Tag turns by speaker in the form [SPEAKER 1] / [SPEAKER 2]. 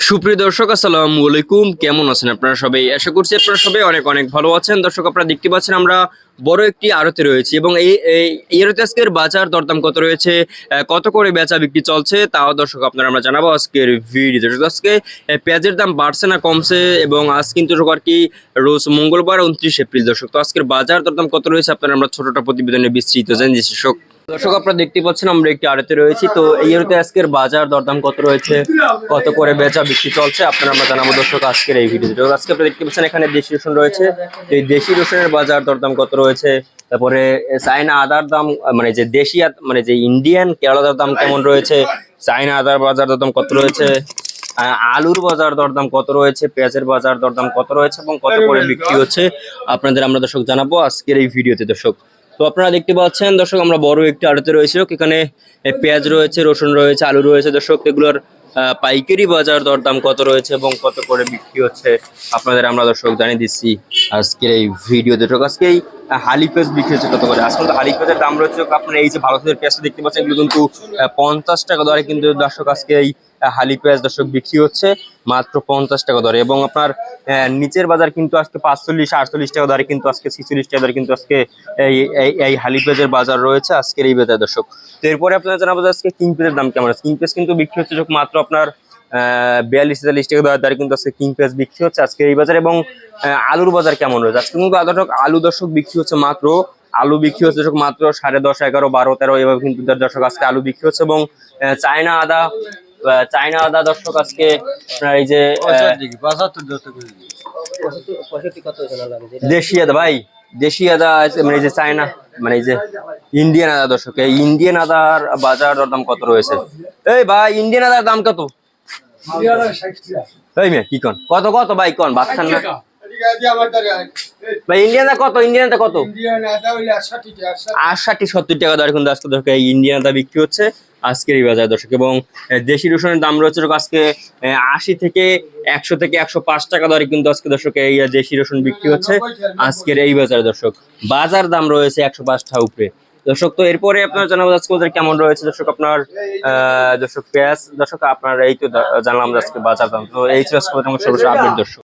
[SPEAKER 1] সুপ্রিয় দর্শক আসসালামু আলাইকুম। কেমন আছেন আপনারা সবাই? আশা করছি আপনারা সবাই অনেক অনেক ভালো আছেন। দর্শক আপনারা দেখতে পাচ্ছেন আমরা বড় একটি আড়তে রয়েছি এবং এই এই- আড়তে আজকের বাজার দরদাম কত রয়েছে কত করে বেচা বিক্রি চলছে তাও দর্শক আপনারা আমরা জানাব আজকের দর্শক, আজকে পেঁয়াজের দাম বাড়ছে না কমছে এবং আজ কিন্তু আর কি রোজ মঙ্গলবার উনত্রিশ এপ্রিল দর্শক। তো আজকের বাজার দরদাম কত রয়েছে আপনারা আমরা ছোটটা প্রতিবেদনে বিস্তৃত জানি দর্শক দর্শক, আপনারা দেখতে পাচ্ছেন আমরা একটি আড়তে রয়েছি। তো এই আড়তে আজকের বাজার দরদাম কত রয়েছে, কত করে বেচা বিক্রি চলছে, আপনারা আমরা জানাব দর্শক আজকের এই ভিডিওতে। আজকে আপনারা দেখতে পাচ্ছেন এখানে দেশি রসুন রয়েছে। এই দেশি রসুনের বাজার দরদাম কত রয়েছে, তারপরে চায়না আদার দাম মানে যে দেশি মানে যে ইন্ডিয়ান কেরালার দাম কেমন রয়েছে, চায়না আদার বাজার দরদাম কত রয়েছে আলুর বাজার দরদাম কত রয়েছে, পেঁয়াজের বাজার দরদাম কত রয়েছে এবং কত করে বিক্রি হচ্ছে, আপনাদের আমরা দর্শক জানাব আজকের এই ভিডিওতে। দর্শক তো আপনারা দেখতে পাচ্ছেন দর্শক আমরা বড় একটি আড়তে রয়েছে। এখানে পেঁয়াজ রয়েছে রসুন রয়েছে আলু রয়েছে। দর্শক এগুলোর পাইকারি বাজার দরদাম কত রয়েছে এবং কত করে বিক্রি হচ্ছে আপনাদের আমরা দর্শক জানিয়ে দিচ্ছি আজকের এই ভিডিও দর্শক আজকে এই আহ, হালি পেঁয়াজ বিক্রি হচ্ছে কত করে? তো হালি পেঁয়াজের দাম রয়েছে আপনার এই যে ভালো পেঁয়াজটা দেখতে পাচ্ছেন, এগুলো কিন্তু পঞ্চাশ টাকা দরে কিন্তু দর্শক আজকে এই হালি পেঁয়াজ দর্শক বিক্রি হচ্ছে, মাত্র পঞ্চাশ টাকা দরে। এবং আপনার নিচের বাজার কিন্তু আজকে পাঁচচল্লিশ, আটচল্লিশ টাকা দরে কিন্তু আজকে, ছিচল্লিশ টাকা দরে কিন্তু আজকে এই এই হালি পেঁয়াজের বাজার রয়েছে আজকের এই বাজার দর্শক। তো এরপরে আপনারা জানাব আজকে কিং পেঁয়াজের দাম কেমন আছে? কিং পেঁয়াজ কিন্তু বিক্রি হচ্ছে মাত্র আপনার বিয়াল্লিশ তেতাল্লিশ টাকা দরে দরে কিন্তু আজকে কিং পেঁয়াজ বিক্রি হচ্ছে আজকে এই বাজার এবং আলুর বাজার কেমন রয়েছে? আজকে কিন্তু দর্শক আলু দর্শক বিক্রি হচ্ছে মাত্র আলু বিক্রি হচ্ছে দর্শক মাত্র সাড়ে দশ এগারো বারো তেরো এভাবে কিন্তু দর্শক আজকে আলু বিক্রি হচ্ছে এবং চায়না আদা চায়না আদা দর্শক আজকে আপনার এই যে দেশি আদা ভাই দেশি আদা আছে, মানে যে চায়না মানে এই যে ইন্ডিয়ান আদা দর্শক এই ইন্ডিয়ান আদার বাজার দর দাম কত রয়েছে? এই ভাই ইন্ডিয়ান আদার দাম কত? কত কত ভাই কন? বাচ্চান না? কত? ইন্ডিয়ান আদা কত সত্তর টাকা বিক্রি হচ্ছে আজকের এই বাজার এবং দেশি রসুনের দাম রয়েছে আজকে আশি থেকে একশো থেকে একশো পাঁচ টাকা কিন্তু এই দেশি রসুন বিক্রি হচ্ছে আজকের এই বাজার দর্শক। বাজার দাম রয়েছে একশো পাঁচ টাকা উপরে। দর্শক তো এরপরে আপনার জানাব আজকে ওদের কেমন রয়েছে? দর্শক আপনার আহ দর্শক পেঁয়াজ দর্শক আপনার এই তো জানলাম আজকে বাজার দাম। তো এই ছিল আজকে সর্বশেষ আপডেট দর্শক।